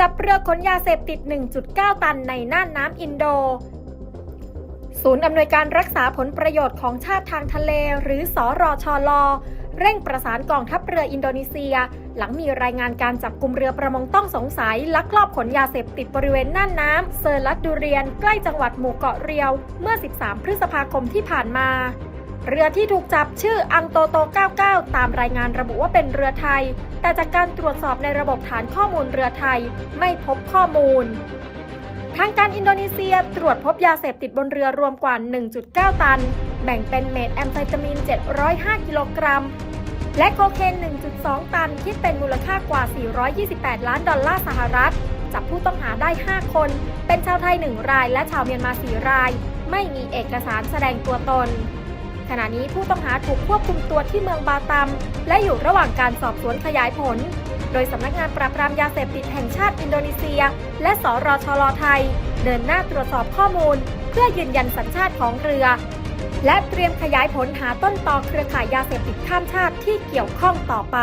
จับเรือขนยาเสพติด 1.9 ตันในน่านน้ำอินโด ศูนย์อำนวยการรักษาผลประโยชน์ของชาติทางทะเล หรือสอรอชอลอเร่งประสานกองทัพเรืออินโดนีเซีย หลังมีรายงานการจับกลุ่มเรือประมงต้องสงสัย ลักลอบขนยาเสพติดบริเวณน่านน้ำเซอร์ลัดดูเรียน ใกล้จังหวัดหมู่เกาะเรียว เมื่อ 13 พฤษภาคมที่ผ่านมา เรือที่ถูกจับชื่ออังโตโต 99 ตามรายงานระบุว่าเป็นเรือไทย แต่จากการตรวจสอบในระบบฐานข้อมูลเรือไทยไม่พบข้อมูล ทางการอินโดนีเซียตรวจพบยาเสพติดบนเรือรวมกว่า 1.9 ตัน แบ่งเป็นเมทแอมเฟตามีน 705 กิโลกรัม และโคเคน 1.2 ตัน คิดเป็นมูลค่ากว่า 428 ล้านดอลลาร์สหรัฐ จับผู้ต้องหาได้ 5 คน เป็นชาวไทย 1 ราย และชาวเมียนมา 4 ราย ไม่มีเอกสารแสดงตัวตน ขณะนี้ผู้ต้องหาถูกควบคุมตัวที่เมืองบาตัม และอยู่ระหว่างการสอบสวนขยายผล โดยสำนักงานปราบปรามยาเสพติดแห่งชาติอินโดนีเซีย และสรชลไทย เดินหน้าตรวจสอบข้อมูล เพื่อยืนยันสัญชาติของเรือ และเตรียมขยายผลหาต้นตอเครือข่ายยาเสพติดข้ามชาติที่เกี่ยวข้องต่อไป